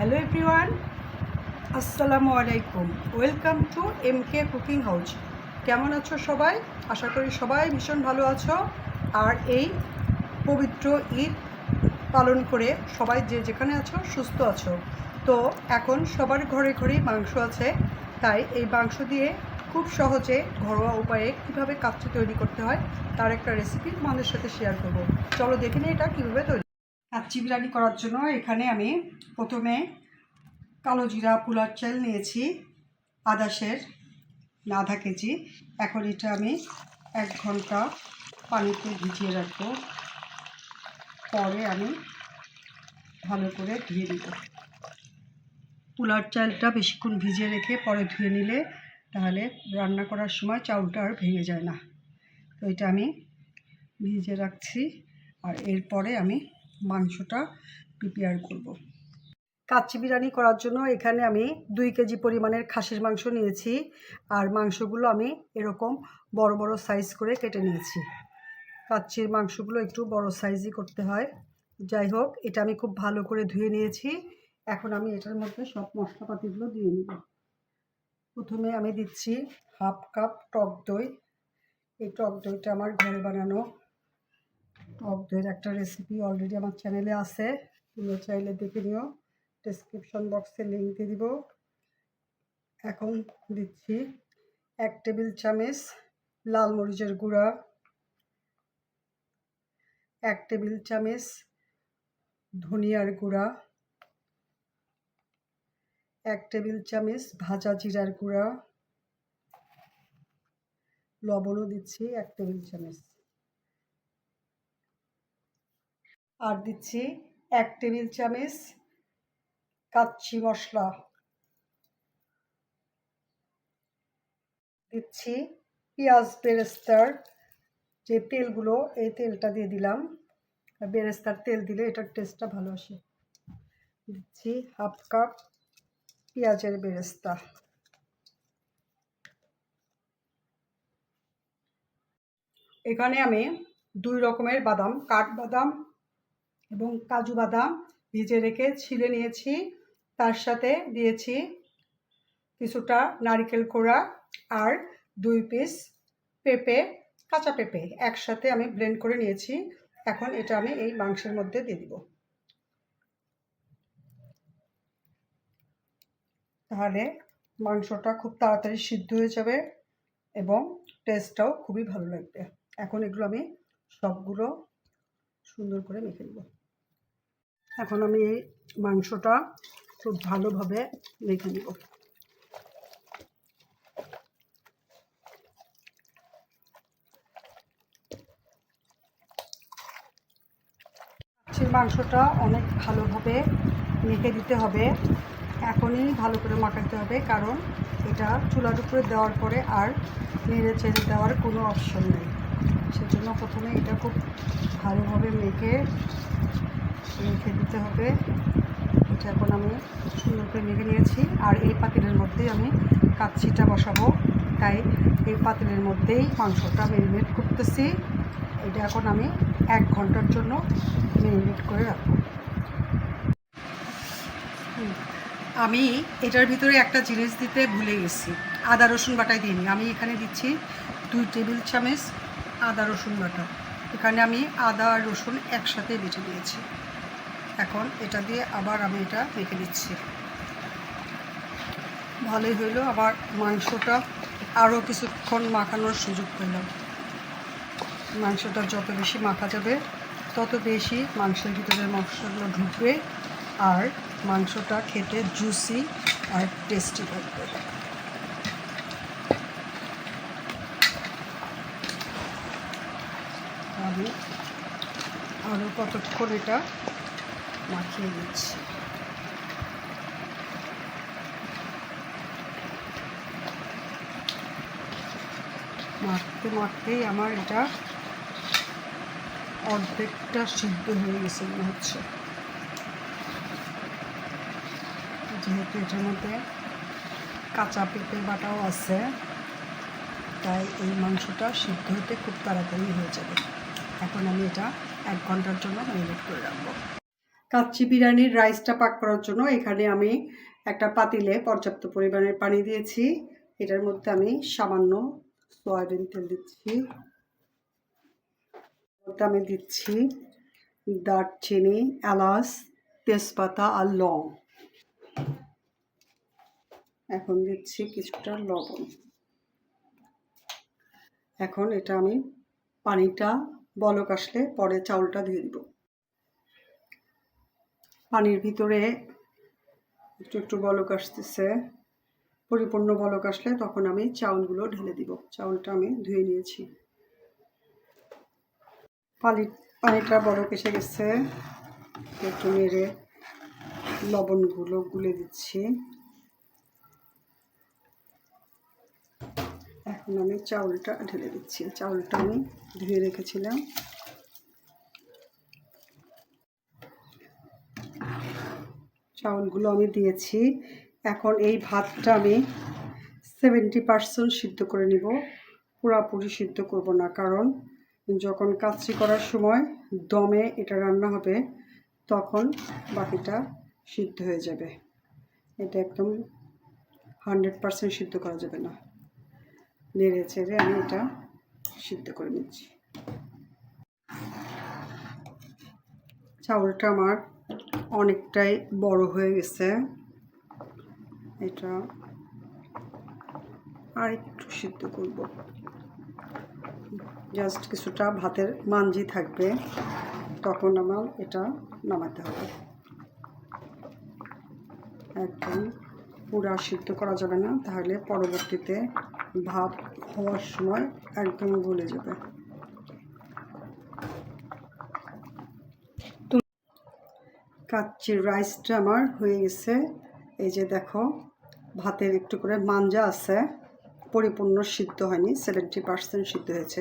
Hello everyone আসসালামু আলাইকুম welcome to M K cooking house কেমন আছো সবাই? আশা করি সবাই ভীষণ ভালো আছো। আর এই পবিত্র ঈদ পালন করে সবাই যে যেখানে আছো, সুস্থ আছো। তো এখন সবার ঘরে ঘরেই মাংস আছে। তাই এই মাংস দিয়ে খুব সহজে ঘরোয়া উপায়ে কীভাবে কাচ্চি তৈরি করতে হয়, তার একটা রেসিপি মানুষের সাথে শেয়ার করব। চলো দেখে নিই এটা কীভাবে তৈরি কাচ্চি বিরিয়ানি করার জন্য এখানে আমি প্রথমে কালো জিরা, পুলার চাল নিয়েছি আদাসের আধা কেজি। এখন এটা আমি এক ঘণ্টা পানিতে ভিজিয়ে রাখব। পরে আমি ভালো করে ধুয়ে নিব। পুলার চালটা বেশিক্ষণ ভিজিয়ে রেখে পরে ধুয়ে নিলে তাহলে রান্না করার সময় চাউলটা আর ভেঙে যায় না। তো এটা আমি ভিজিয়ে রাখছি। আর এরপরে আমি মাংসটা প্রিপেয়ার করব। কাচ্চি বিরিয়ানি করার জন্য এখানে আমি দুই কেজি পরিমাণের খাসির মাংস নিয়েছি আর মাংসগুলো আমি এরকম বড় বড় সাইজ করে কেটে নিয়েছি। কাচ্চির মাংসগুলো একটু বড় সাইজই করতে হয়। যাই হোক, এটা আমি খুব ভালো করে ধুয়ে নিয়েছি। এখন আমি এটার মধ্যে সব মশলাপাতিগুলো দিয়ে নিব। প্রথমে আমি দিচ্ছি হাফ কাপ টক দই। এই টক দইটা আমার ঘরে বানানো টক দইয়ের একটা রেসিপি অলরেডি আমার চ্যানেলে আছে। তোমরা চাইলে দেখে নিও। ডেসক্রিপশন বক্সে লিঙ্ক দিয়ে দিব। এখন দিচ্ছি এক টেবিল চামচ লাল মরিচের গুঁড়া। এক টেবিল চামচ ধনিয়ার গুঁড়া। এক টেবিল চামচ ভাজা জিরার গুঁড়া। লবণও দিচ্ছি এক টেবিল চামচ। আর দিচ্ছি এক টেবিল চামচ কাচ্চি মশলা। দিচ্ছি পেঁয়াজ বেরেস্তার যে তেলগুলো, এই তেলটা দিয়ে দিলাম। বেরেস্তার তেল দিলে এটার টেস্টটা ভালো আসে। দিচ্ছি হাফ কাপ পেঁয়াজের বেরেস্তা। এখানে আমি দুই রকমের বাদাম, কাঠবাদাম এবং কাজু বাদাম ভিজে রেখে ছিলে নিয়েছি। তার সাথে দিয়েছি কিছুটা নারিকেল কোড়া আর দুই পিস পেঁপে, কাঁচা পেঁপে একসাথে আমি ব্লেন্ড করে নিয়েছি। এখন এটা আমি এই মাংসের মধ্যে দিয়ে দিব। তাহলে মাংসটা খুব তাড়াতাড়ি সিদ্ধ হয়ে যাবে এবং টেস্টটাও খুবই ভালো লাগবে। এখন এগুলো আমি সবগুলো সুন্দর করে মেখে নেব। এখন আমি এই মাংসটা খুব ভালোভাবে মেখে নেব। মাছের মাংসটা অনেক ভালোভাবে মেখে দিতে হবে। এখনই ভালো করে মাখাতে হবে, কারণ এটা চুলার উপরে দেওয়ার পরে আর নেড়ে চেড়ে দেওয়ার কোনো অপশন নেই। সেজন্য প্রথমে এটা খুব ভালোভাবে মেখে রেখে দিতে হবে। এটা এখন আমি সুন্দর করে মেখে নিয়েছি। আর এই পাতিলের মধ্যেই আমি কাচ্ছিটা বসাবো। তাই এই পাতিলের মধ্যেই মাংসটা ম্যারিনেট করতেছি। এটা এখন আমি এক ঘণ্টার জন্য ম্যারিনেট করে রাখব। আমি এটার ভিতরে একটা জিনিস দিতে ভুলে গেছি। আদা রসুন বাটাই দিইনি। আমি এখানে দিচ্ছি দুই টেবিল চামচ আদা, রসুন, বাটা। এখানে আমি আদা আর রসুন একসাথে বেটে দিয়েছি। এখন এটা দিয়ে আবার আমি এটা মেখে দিচ্ছি ভালোই হইল, আবার মাংসটা আরও কিছুক্ষণ মাখানোর সুযোগ পেলাম। মাংসটা যত বেশি মাখা যাবে, তত বেশি মাংসের ভিতরে মশলাগুলো ঢুকবে আর মাংসটা খেতে জুসি আর টেস্টি লাগবে। আমি আরও কতক্ষণ এটা মাখিয়ে দিচ্ছি মাখতে মাখতেই আমার এটা অর্ধেকটা সিদ্ধ হয়ে গেছে মনে হচ্ছে। যেহেতু এটার মধ্যে কাঁচা পেঁপে বাটাও আছে, তাই এই মাংসটা সিদ্ধ হতে খুব তাড়াতাড়ি হয়ে যাবে। এখন আমি এটা এক ঘণ্টার জন্য ম্যারিনেট করে রাখব। কাচ্চি বিরিয়ানির রাইসটা পাক করার জন্য এখানে আমি একটা পাতিলে পর্যাপ্ত পরিমাণের পানি দিয়েছি। এটার মধ্যে আমি সামান্য সয়াবিন তেল দিচ্ছি। মধ্যে আমি দিচ্ছি দারচিনি, এলাচ, তেজপাতা আর লং। এখন দিচ্ছি কিছুটা লবণ। এখন এটা আমি পানিটা বলক আসলে পরে চাউলটা দিয়ে দিব। পানির ভিতরে একটু একটু বলক আসতেছে। পরিপূর্ণ বলক আসলে তখন আমি চাউলগুলো ঢেলে দিব। চাউলটা আমি ধুয়ে নিয়েছি। পানি পানিটা বরফ এসে গেছে। একটু নেড়ে লবণগুলো গুলে দিচ্ছি। এখন আমি চাউলটা ঢেলে দিচ্ছি। চাউলটা আমি ধুয়ে রেখেছিলাম। চাউলগুলো আমি দিয়েছি। এখন এই ভাতটা আমি সেভেন্টি পার্সেন্ট সিদ্ধ করে নিব। পুরাপুরি সিদ্ধ করব না, কারণ যখন কাচ্চি করার সময় দমে এটা রান্না হবে, তখন বাকিটা সিদ্ধ হয়ে যাবে। এটা একদম হান্ড্রেড পার্সেন্ট সিদ্ধ করা যাবে না। নেড়ে চেড়ে আমি এটা সিদ্ধ করে নিচ্ছি। চাউলটা আমার অনেকটাই বড় হয়ে গেছে। এটা আর একটু সিদ্ধ করব। জাস্ট কিছুটা ভাতের মাঞ্জি থাকবে, তখন আমার এটা নামাতে হবে। একদম পুরা সিদ্ধ করা যাবে না, তাহলে পরবর্তীতে ভাত হওয়ার সময় একদম গলে যাবে। কাচ্চির রাইসটা আমার হয়ে গেছে। এই যে দেখো, ভাতের একটু করে মাঞ্জা আছে। পরিপূর্ণ সিদ্ধ হয়নি সেভেন্টি পার্সেন্ট সিদ্ধ হয়েছে।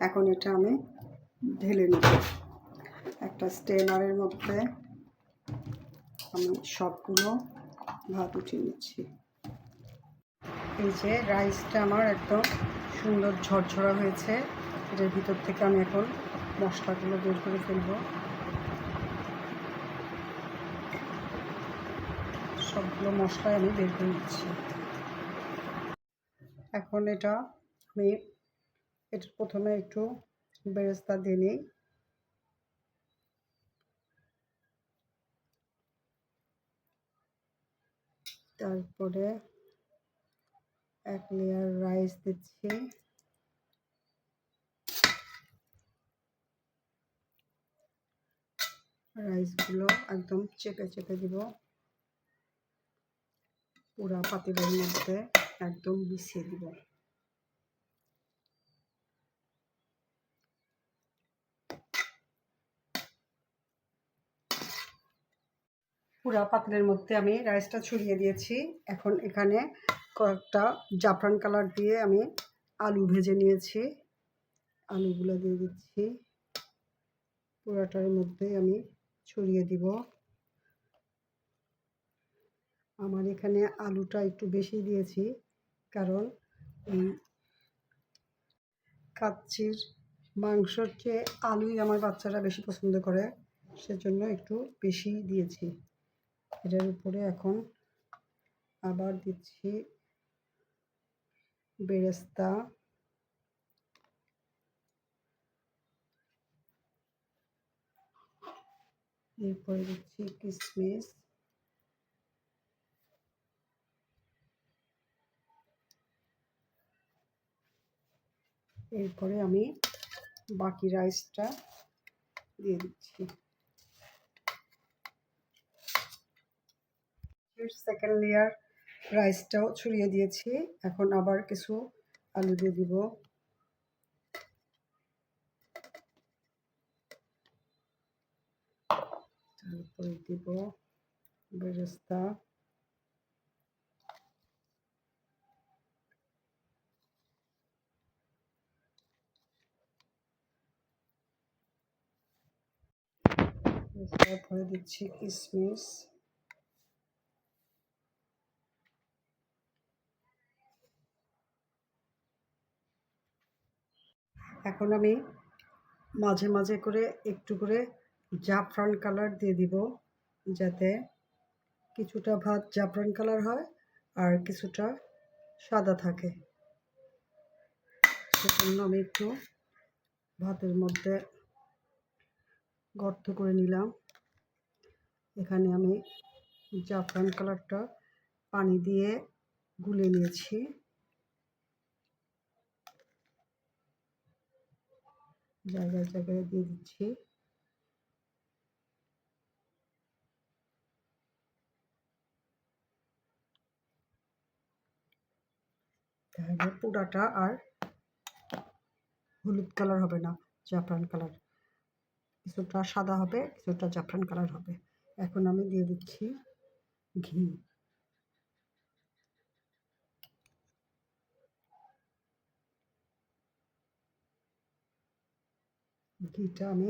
এখন এটা আমি ঢেলে নিব। একটা স্টেনারের মধ্যে আমি সবগুলো ভাত উঠিয়ে নিচ্ছি। এই যে রাইসটা আমার একদম সুন্দর ঝরঝরা হয়েছে। এটার ভিতর থেকে আমি এখন মশলাগুলো বের করে ফেলব। সবগুলো মশলা আমি বের করে নিচ্ছি। এখন এটা আমি এটা প্রথমে একটু বেরেস্তা দিয়ে নিই। তারপরে এক লেয়ার রাইস দিচ্ছি। রাইসগুলো একদম চেপে চেপে দিব। পুরা পাতিলের মধ্যে একদম মিশিয়ে দিব। পুরা পাতিলের মধ্যে আমি রাইসটা ছড়িয়ে দিয়েছি। এখন এখানে কয়েকটা জাফরান কালার দিয়ে আমি আলু ভেজে নিয়েছি। আলুগুলো দিয়ে দিচ্ছি। পুরাটার মধ্যে আমি ছড়িয়ে দিব। আমার এখানে আলুটা একটু বেশি দিয়েছি, কারণ কাচ্চির মাংসর চেয়ে আলুই আমার বাচ্চারা বেশি পছন্দ করে, সেজন্য একটু বেশি দিয়েছি। এটার উপরে এখন আবার দিচ্ছি বেরেস্তা। এরপরে দিচ্ছি কিশমিশ এরপরে আমি বাকি রাইসটা দিয়ে দিচ্ছি। সেকেন্ড লেয়ার রাইসটাও ছড়িয়ে দিয়েছি। এখন আবার কিছু আলু দিয়ে দিব। তারপরে দিব বেরেস্তা। তারপরে দিচ্ছি কিশমিশ এখন আমি মাঝে মাঝে করে একটু করে জাফরান কালার দিয়ে দিব যাতে কিছুটা ভাত জাফরান কালার হয় আর কিছুটা সাদা থাকে। সেজন্য আমি একটু ভাতের মধ্যে গর্ত করে নিলাম। এখানে আমি জাফরান কালারটা পানি দিয়ে গুলে নিয়েছি। জায়গায় জায়গায় দিয়ে দিচ্ছি। তাহলে পুরাটা আর হলুদ কালার হবে না, জাফরান কালার। কিছুটা সাদা হবে, কিছুটা জাফরান কালার হবে। এখন আমি দিয়ে দিচ্ছি ঘি। ঘিটা আমি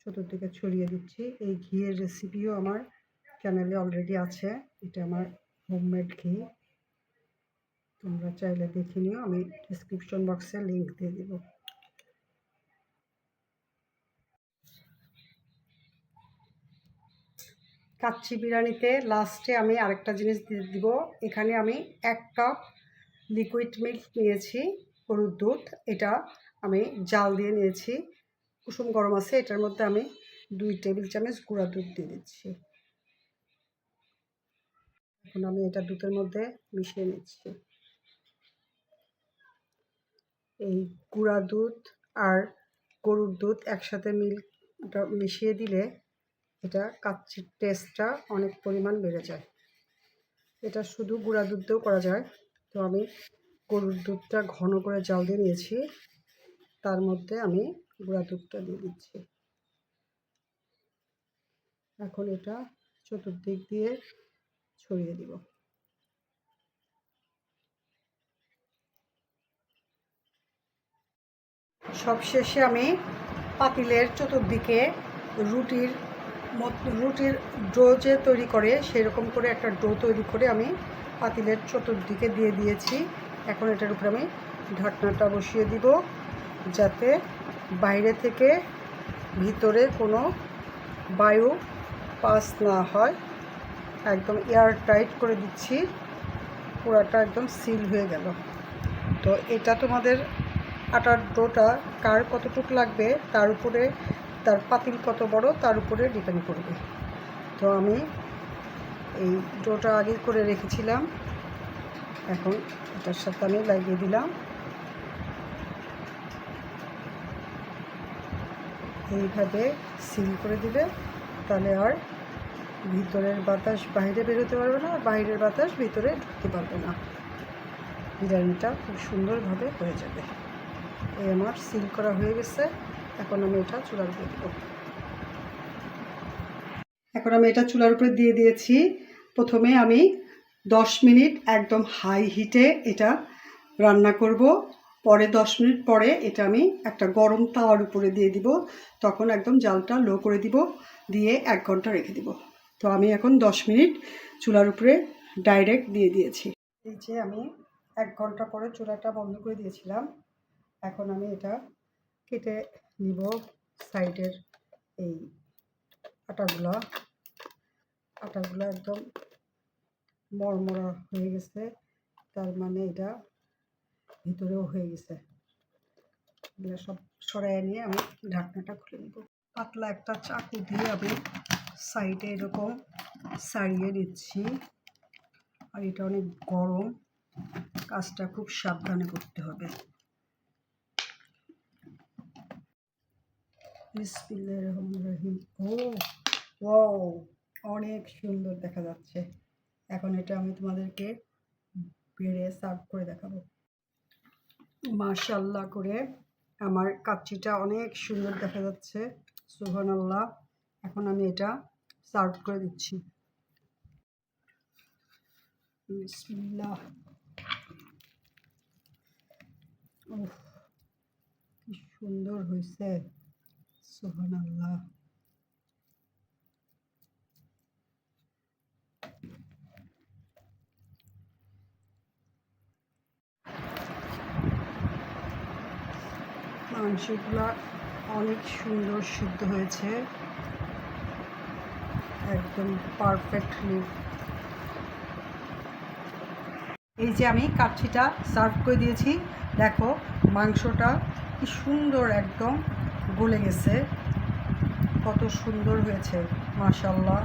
চতুর্দিকে ছড়িয়ে দিচ্ছি। এই ঘিয়ের রেসিপিও আমার চ্যানেলে অলরেডি আছে। এটা আমার হোমমেড ঘি। তোমরা চাইলে দেখে নিও, আমি ডিসক্রিপশন বক্সে লিংক দিয়ে দেব। কাচ্চি বিরিয়ানিতে লাস্টে আমি আরেকটা জিনিস দিয়ে দিব। এখানে আমি এক কাপ লিকুইড মিল্ক নিয়েছি গরুর দুধ। এটা আমি জাল দিয়ে নিয়েছি। কুসুম গরম আছে, এটার মধ্যে আমি দুই টেবিল চামচ গুঁড়া দুধ দিয়ে দিচ্ছি। এখন আমি এটা দুধের মধ্যে মিশিয়ে নিচ্ছি। এই গুঁড়া দুধ আর গরুর দুধ একসাথে মিল মিশিয়ে দিলে এটা কাচ্চির টেস্টটা অনেক পরিমাণ বেড়ে যায়। এটা শুধু গুঁড়া দুধ দিয়েও করা যায়। তো আমি গরুর দুধটা ঘন করে জাল দিয়ে নিয়েছি। তার মধ্যে আমি গুঁড়া দুধটা দিয়ে দিচ্ছি। এখন এটা চতুর্দিক দিয়ে ছড়িয়ে দিব। সবশেষে আমি পাতিলের চতুর্দিকে রুটির রুটির ডো যে তৈরি করে সেরকম করে একটা ডো তৈরি করে আমি পাতিলের চতুর্দিকে দিয়ে দিয়েছি। এখন এটার উপরে আমি ঢাকনাটা বসিয়ে দিব যাতে বাইরে থেকে ভিতরে কোনো বায়ু পাস না হয়। একদম এয়ার টাইট করে দিচ্ছি। পুরাটা একদম সিল হয়ে গেল। তো এটা তোমাদের আটার ডোটা কার কতটুকু লাগবে, তার উপরে তার পাতিল কত বড়, তার উপরে ডিপেন্ড করবে। তো আমি এই ডোটা আগে করে রেখেছিলাম। এখন এটার সাথে আমি লাগিয়ে দিলাম। এইভাবে সিল করে দিলে তাহলে আর ভিতরের বাতাস বাইরে বেরোতে পারবে না, বাইরের বাতাস ভিতরে ঢুকতে পারবে না। বিরিয়ানিটা খুব সুন্দরভাবে হয়ে যাবে। এই আমার সিল করা হয়ে গেছে। এখন আমি এটা চুলার উপরে দেবো। এখন আমি এটা চুলার উপরে দিয়ে দিয়েছি। প্রথমে আমি দশ মিনিট একদম হাই হিটে এটা রান্না করব। পরে দশ মিনিট পরে এটা আমি একটা গরম তাওয়ার উপরে দিয়ে দিব। তখন একদম জালটা লো করে দিব, দিয়ে এক ঘণ্টা রেখে দিব। তো আমি এখন দশ মিনিট চুলার উপরে ডাইরেক্ট দিয়ে দিয়েছি। এই যে আমি এক ঘণ্টা পরে চুলাটা বন্ধ করে দিয়েছিলাম। এখন আমি এটা কেটে নিব সাইডের এই আটাগুলা। আটাগুলো একদম মরমরা হয়ে গেছে। তার মানে এটা ভিতরেও হয়ে গেছে। এগুলো সব সরাই নিয়ে আমি ঢাকনাটা খুলে নেব। পাতলা একটা চাকু দিয়ে আমি সাইডে এরকম সারিয়ে নিচ্ছি। আর এটা অনেক গরম, কাজটা খুব সাবধানে করতে হবে। ও ও অনেক সুন্দর দেখা যাচ্ছে। এখন এটা আমি তোমাদেরকে বেড়ে সার্ভ করে দেখাবো। মাশাল্লাহ করে আমার কাচ্চিটা অনেক সুন্দর দেখা যাচ্ছে সুহান আল্লাহ এখন আমি এটা সার্ভ করে দিচ্ছি। কি সুন্দর হয়েছে সুহান আল্লাহ মাংসগুলো অনেক সুন্দর সিদ্ধ হয়েছে। একদম পারফেক্টলি। এই যে আমি কাচ্ছিটা সার্ভ করে দিয়েছি, দেখো মাংসটা কি সুন্দর একদম গলে গেছে। কত সুন্দর হয়েছে মাশাল্লাহ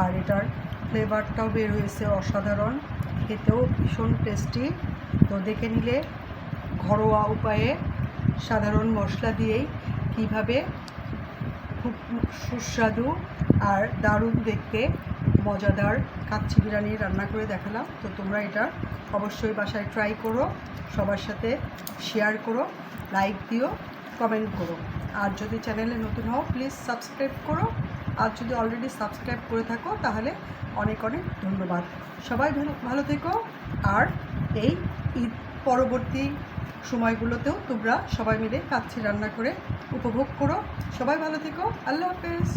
আর এটার ফ্লেভারটাও বের হয়েছে অসাধারণ, খেতেও ভীষণ টেস্টি। তো দেখে নিলে ঘরোয়া উপায়ে সাধারণ মশলা দিয়েই কীভাবে খুব সুস্বাদু আর দারুণ দেখতে মজাদার কাচ্চি বিরিয়ানি রান্না করে দেখালাম। তো তোমরা এটা অবশ্যই বাসায় ট্রাই করো, সবার সাথে শেয়ার করো লাইক দিও কমেন্ট করো। আর যদি চ্যানেলে নতুন হও প্লিজ সাবস্ক্রাইব করো। আর যদি অলরেডি সাবস্ক্রাইব করে থাকো, তাহলে অনেক অনেক ধন্যবাদ। সবাই ভালো ভালো থেকো। আর এই ঈদ পরবর্তী সময়গুলোতেও তোমরা সবাই মিলে কাচ্ছি রান্না করে উপভোগ করো। সবাই ভালো থেকো। আল্লাহ হাফেজ।